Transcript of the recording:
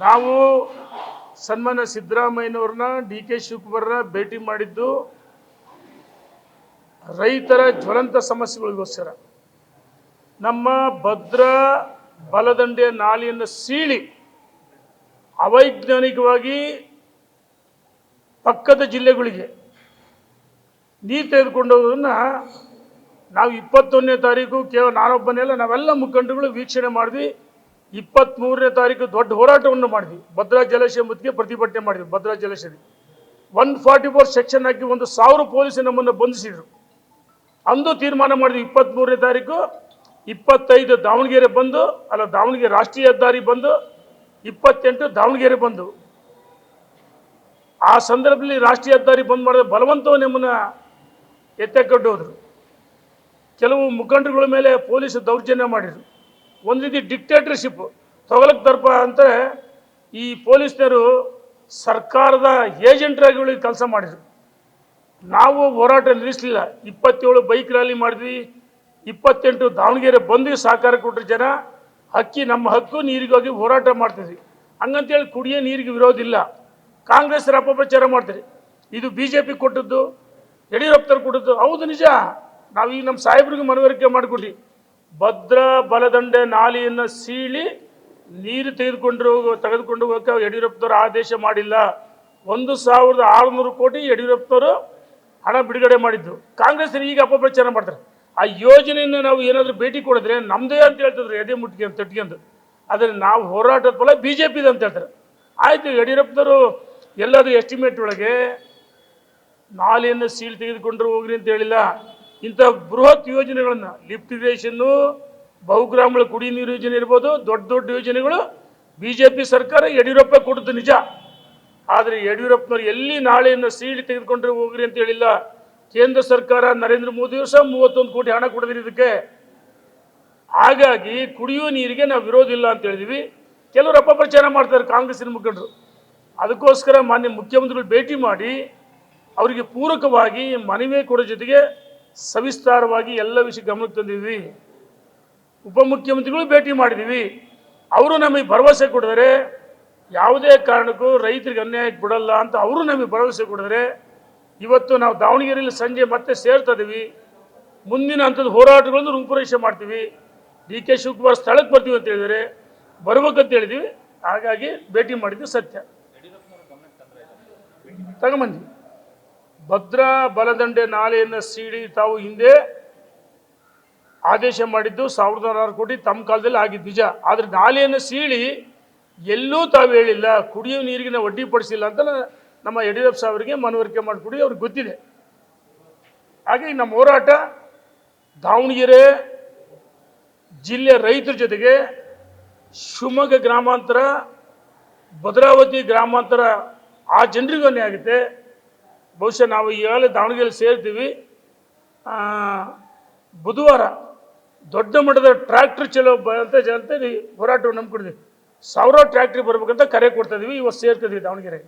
ನಾವು ಸನ್ಮಾನ್ಯ ಸಿದ್ದರಾಮಯ್ಯನವ್ರನ್ನ D K ಶಿವಕುಮಾರ್ನ ಭೇಟಿ ಮಾಡಿದ್ದು, ರೈತರ ಜ್ವಲಂತ ಸಮಸ್ಯೆಗಳಿಗೋಸ್ಕರ ನಮ್ಮ ಭದ್ರಾ ಬಲದಂಡೆಯ ನಾಲಿಯನ್ನು ಸೀಳಿ ಅವೈಜ್ಞಾನಿಕವಾಗಿ ಪಕ್ಕದ ಜಿಲ್ಲೆಗಳಿಗೆ ನೀರು ತೆಗೆದುಕೊಂಡೋದನ್ನು ನಾವು ಇಪ್ಪತ್ತೊಂದನೇ ತಾರೀಕು ಕೇವಲ ನಾನೊಬ್ಬನೆಲ್ಲ ನಾವೆಲ್ಲ ಮುಖಂಡಗಳು ವೀಕ್ಷಣೆ ಮಾಡಿದ್ವಿ. ಇಪ್ಪತ್ತ್ಮೂರನೇ ತಾರೀಕು ದೊಡ್ಡ ಹೋರಾಟವನ್ನು ಮಾಡಿದ್ವಿ. ಭದ್ರಾ ಜಲಾಶಯ ಮುತ್ತಿಗೆ ಪ್ರತಿಭಟನೆ ಮಾಡಿದ್ವಿ, ಭದ್ರಾ ಜಲಾಶಯದಲ್ಲಿ. ಒನ್ ಫಾರ್ಟಿ ಫೋರ್ ಸೆಕ್ಷನ್ ಹಾಕಿ ಒಂದು ಸಾವಿರ ಪೊಲೀಸ್ ನಮ್ಮನ್ನು ಬಂಧಿಸಿದ್ರು. ಅಂದು ತೀರ್ಮಾನ ಮಾಡಿದ್ವಿ ಇಪ್ಪತ್ತ್ಮೂರನೇ ತಾರೀಕು, ಇಪ್ಪತ್ತೈದು ದಾವಣಗೆರೆ ಬಂದು, ಅಲ್ಲ ದಾವಣಗೆರೆ ರಾಷ್ಟ್ರೀಯ ಹೆದ್ದಾರಿ ಬಂದು, ಇಪ್ಪತ್ತೆಂಟು ದಾವಣಗೆರೆ ಬಂದು. ಆ ಸಂದರ್ಭದಲ್ಲಿ ರಾಷ್ಟ್ರೀಯ ಹೆದ್ದಾರಿ ಬಂದ್ ಮಾಡಿದ ಬಲವಂತವು ನಮ್ಮನ್ನು ಎತ್ತೆಕೊಂಡು ಹೋದರು. ಕೆಲವು ಮುಖಂಡರುಗಳ ಮೇಲೆ ಪೊಲೀಸ್ ದೌರ್ಜನ್ಯ ಮಾಡಿದರು. ಒಂದು ರೀತಿ ಡಿಕ್ಟೇಟರ್ಶಿಪ್ ತೊಗಲಕ್ ದರ್ಪ ಅಂದರೆ ಈ ಪೊಲೀಸ್ನರು ಸರ್ಕಾರದ ಏಜೆಂಟ್ರಾಗಿ ಕೆಲಸ ಮಾಡಿದರು. ನಾವು ಹೋರಾಟ ನಿಲ್ಲಿಸಲಿಲ್ಲ. ಇಪ್ಪತ್ತೇಳು ಬೈಕ್ ರ್ಯಾಲಿ ಮಾಡಿದ್ವಿ. ಇಪ್ಪತ್ತೆಂಟು ದಾವಣಗೆರೆ ಬಂದು ಸಹಕಾರ ಕೊಟ್ಟರು ಜನ. ಹಕ್ಕಿ ನಮ್ಮ ಹಕ್ಕು, ನೀರಿಗೋಗಿ ಹೋರಾಟ ಮಾಡ್ತಿದ್ವಿ. ಹಂಗಂತೇಳಿ ಕುಡಿಯೋ ನೀರಿಗೆ ವಿರೋಧ ಇಲ್ಲ. ಅಪಪ್ರಚಾರ ಮಾಡ್ತಾರೆ. ಇದು ಬಿ ಜೆ ಪಿ ಕೊಟ್ಟದ್ದು ಯಡಿಯೂರಪ್ಪರು ಕೊಟ್ಟದ್ದು. ಹೌದು ನಿಜ. ನಾವೀಗ ನಮ್ಮ ಸಾಹೇಬ್ರಿಗೆ ಮನವರಿಕೆ ಮಾಡಿಕೊಟ್ವಿ ಭದ್ರಾ ಬಲದಂಡೆ ನಾಲಿಯನ್ನು ಸೀಳಿ ನೀರು ತೆಗೆದುಕೊಂಡು ತೆಗೆದುಕೊಂಡು ಹೋಗಕ್ಕೆ ಯಡಿಯೂರಪ್ಪನವರು ಆದೇಶ ಮಾಡಿಲ್ಲ. ಒಂದು ಸಾವಿರದ ಆರುನೂರು ಕೋಟಿ ಯಡಿಯೂರಪ್ಪನವರು ಹಣ ಬಿಡುಗಡೆ ಮಾಡಿದ್ದು ಕಾಂಗ್ರೆಸ್ ಈಗ ಅಪಪ್ರಚಾರ ಮಾಡ್ತಾರೆ. ಆ ಯೋಜನೆಯನ್ನು ನಾವು ಏನಾದರೂ ಭೇಟಿ ಕೊಡಿದ್ರೆ ನಮ್ಮದೇ ಅಂತ ಹೇಳ್ತಿದ್ರು, ಎದೆ ಮುಟ್ಟಿಗೆ ಅಂತ ತಟ್ಕೊಂಡು ಆದರೆ ನಾವು ಹೋರಾಟದ ಫಲ ಬಿ ಜೆ ಪಿದು ಅಂತ ಹೇಳ್ತಾರೆ. ಆಯಿತು, ಯಡಿಯೂರಪ್ಪನವರು ಎಲ್ಲರೂ ಎಸ್ಟಿಮೇಟ್ ಒಳಗೆ ನಾಲೆಯನ್ನು ಸೀಲ್ ತೆಗೆದುಕೊಂಡ್ರು ಹೋಗ್ರಿ ಅಂತ ಹೇಳಿಲ್ಲ. ಇಂಥ ಬೃಹತ್ ಯೋಜನೆಗಳನ್ನು ಲಿಫ್ಟ್ ಇರಿಗೇಷನ್ನು, ಬಹುಗ್ರಾಮಗಳ ಕುಡಿ ನೀರು ಯೋಜನೆ ಇರ್ಬೋದು, ದೊಡ್ಡ ದೊಡ್ಡ ಯೋಜನೆಗಳು ಬಿ ಜೆ ಪಿ ಸರ್ಕಾರ ಯಡಿಯೂರಪ್ಪ ಕೊಡುತ್ತೆ ನಿಜ. ಆದರೆ ಯಡಿಯೂರಪ್ಪನವ್ರು ಎಲ್ಲಿ ನಾಳೆಯನ್ನು ಸೀಳಿ ತೆಗೆದುಕೊಂಡ್ರೆ ಹೋಗ್ರಿ ಅಂತ ಹೇಳಿಲ್ಲ. ಕೇಂದ್ರ ಸರ್ಕಾರ ನರೇಂದ್ರ ಮೋದಿ ಸಹ ಮೂವತ್ತೊಂದು ಕೋಟಿ ಹಣ ಕೊಡದಿರಿ ಇದಕ್ಕೆ. ಹಾಗಾಗಿ ಕುಡಿಯುವ ನೀರಿಗೆ ನಾವು ವಿರೋಧ ಇಲ್ಲ ಅಂತ ಹೇಳಿದ್ವಿ. ಕೆಲವರು ಅಪಪ್ರಚಾರ ಮಾಡ್ತಾರೆ ಕಾಂಗ್ರೆಸ್ಸಿನ ಮುಖಂಡರು. ಅದಕ್ಕೋಸ್ಕರ ಮಾನ್ಯ ಮುಖ್ಯಮಂತ್ರಿಗಳು ಭೇಟಿ ಮಾಡಿ, ಅವರಿಗೆ ಪೂರಕವಾಗಿ ಮನವಿ ಕೊಡೋ ಜೊತೆಗೆ ಸವಿಸ್ತಾರವಾಗಿ ಎಲ್ಲ ವಿಷಯ ಗಮನಕ್ಕೆ ತಂದಿದ್ವಿ ಉಪಮುಖ್ಯಮಂತ್ರಿಗಳು ಭೇಟಿ ಮಾಡಿದ್ದೀವಿ. ಅವರು ನಮಗೆ ಭರವಸೆ ಕೊಡಿದರೆ ಯಾವುದೇ ಕಾರಣಕ್ಕೂ ರೈತರಿಗೆ ಅನ್ಯಾಯಕ್ಕೆ ಬಿಡಲ್ಲ ಅಂತ ಅವರು ನಮಗೆ ಭರವಸೆ ಕೊಡಿದರೆ ಇವತ್ತು ನಾವು ದಾವಣಗೆರೆಯಲ್ಲಿ ಸಂಜೆ ಮತ್ತೆ ಸೇರ್ತಾ ಇದ್ದೀವಿ. ಮುಂದಿನ ಹಂತದ ಹೋರಾಟಗಳನ್ನು ರೂಪುರೇಷೆ ಮಾಡ್ತೀವಿ. ಡಿ ಕೆ ಶಿವಕುಮಾರ್ ಸ್ಥಳಕ್ಕೆ ಬರ್ತೀವಿ ಅಂತ ಹೇಳಿದರೆ ಬರ್ಬೇಕಂತ ಹೇಳಿದ್ವಿ ಹಾಗಾಗಿ ಭೇಟಿ ಮಾಡಿದ್ದು ಸತ್ಯ. ತಗೊಂಬಂದ್ವಿ ಭದ್ರಾ ಬಲದಂಡೆ ನಾಲೆಯನ್ನು ಸೀಳಿ ತಾವು ಹಿಂದೆ ಆದೇಶ ಮಾಡಿದ್ದು ಸಾವಿರದ ಆರು ಕೋಟಿ ತಮ್ಮ ಕಾಲದಲ್ಲಿ ಆಗಿದ್ದು, ನಿಜ. ಆದರೆ ನಾಲೆಯನ್ನು ಸೀಳಿ ಎಲ್ಲೂ ತಾವು ಹೇಳಿಲ್ಲ. ಕುಡಿಯೋ ನೀರಿಗಿನ ನಾವು ಪಡಿಸಿಲ್ಲ ಅಂತ ನಮ್ಮ ಯಡಿಯೂರಪ್ಪ ಸಾಹೇಬರಿಗೆ ಮನವರಿಕೆ ಮಾಡಿಕೊಡಿ, ಅವ್ರಿಗೆ ಗೊತ್ತಿದೆ. ಹಾಗೆ ನಮ್ಮ ಹೋರಾಟ ದಾವಣಗೆರೆ ಜಿಲ್ಲೆ ರೈತರ ಜೊತೆಗೆ ಶಿವಮೊಗ್ಗ ಗ್ರಾಮಾಂತರ, ಭದ್ರಾವತಿ ಗ್ರಾಮಾಂತರ ಆ ಜನರಿಗೂ ಆಗುತ್ತೆ. ಬಹುಶಃ ನಾವು ಈಗಾಗಲೇ ದಾವಣಗೆರೆಯಲ್ಲಿ ಸೇರ್ತೀವಿ. ಬುಧವಾರ ದೊಡ್ಡ ಮಟ್ಟದ ಟ್ರ್ಯಾಕ್ಟ್ರ್ ಚಲೋ ಅಂತ ಜನತೆ ಹೋರಾಟವನ್ನು ನಂಬ್ಕೊಂಡಿದ್ವಿ ಸಾವಿರಾರು ಟ್ರ್ಯಾಕ್ಟ್ರಿ ಬರ್ಬೇಕಂತ ಕರೆ ಕೊಡ್ತಾ ಇದೀವಿ ಇವತ್ತು ಸೇರ್ತಿದ್ವಿ ದಾವಣಗೆರೆ